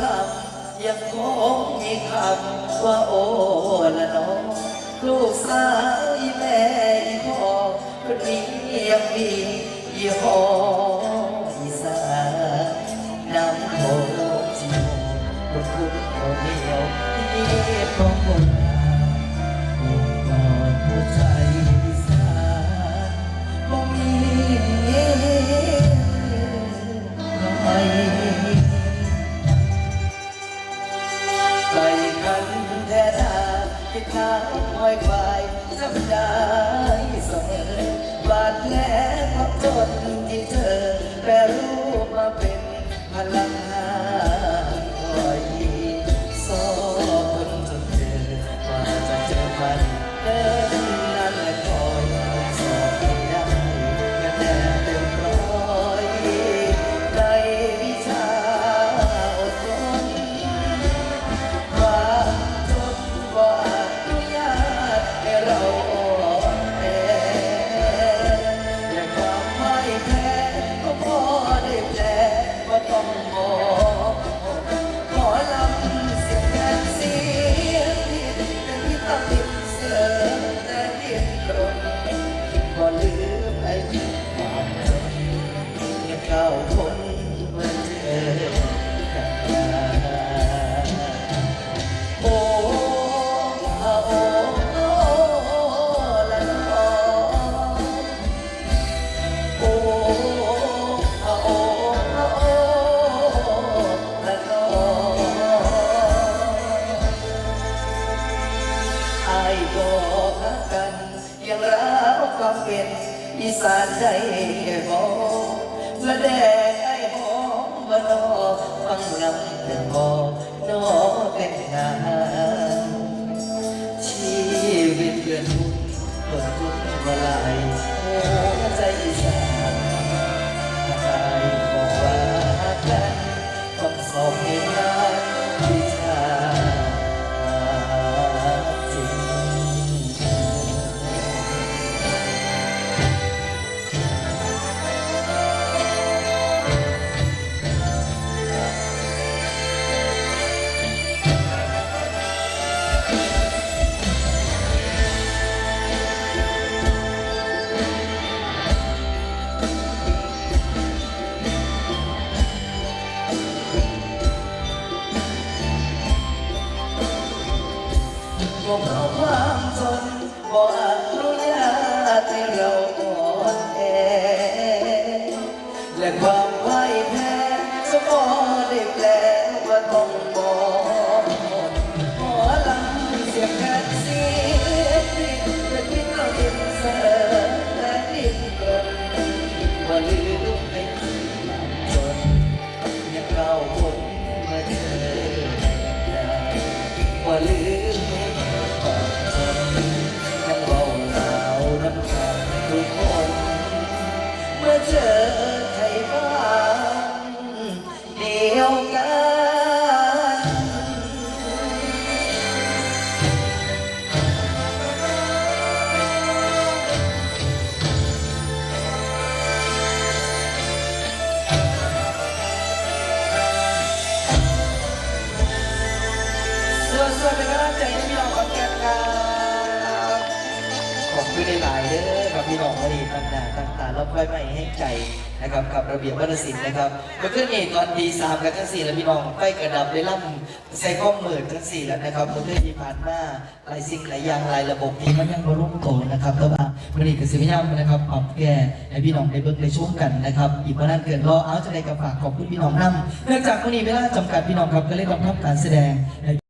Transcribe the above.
ต ยังคงมีคำว่าโอละน้องลูกสาวอีแม่อีพ่อคนนี้ยังมียี่ห้ออีสานน้ำโขงจิโมคนคุณคนเดียวที่พร้อมคนงานองค์ คอยควายจำได้เสมอบาดแผลความจนที่เธอแปรรูปมาเป็นพลัง เป็ ก็เป็นอีสานใจบอกละแดงไอ้หอมมานอฟังลำเดือบอกนอเป็นงานชีวิตเกินหุ่นเปิดทุกมาลายหัวใจอีสาน บ่เพราะความจนบ่อนุญาตให้เราอ่อนแอและความพ่ายแพ้ก็บ่ได้แปลว่าต้องมองหมอลำเสียงแค่เสียงที่เป็นที่เราเห็นเสอและดิ้นรนว่าลืมให้ความจนยังเก่าคนมาเจอได้ว่าลืม เขอบคุณหลายเด้อครับพี่น้องวันนี้ตั้งหน้าตั้งตาแล้วค่อยไม่ให้ใจนะครับกับระเบียบวัฒนศิลป์นะครับเมื่อคืนนี้ตอนตีสามกับทั้งสี่แล้วพี่น้องไฟกระดับได้ล่ำใส่ข้อมือทั้งสี่แล้วนะครับเมื่อคืนที่ผ่านมาหลายสิ่งหลายอย่างหลายระบบที่มันยังบรรลุโตนะครับแต่ว่าวันนี้ก็สิพยายามนะครับปรับแก้ให้พี่น้องได้เบิกได้ช่วงกันนะครับอีกวันนั้นเกินรอเอาจะได้กับฝากขอบคุณพี่น้องนํเนื่องจากวันนี้เวลาจำกัดพี่น้องครับก็เลยต้องทำการแสดง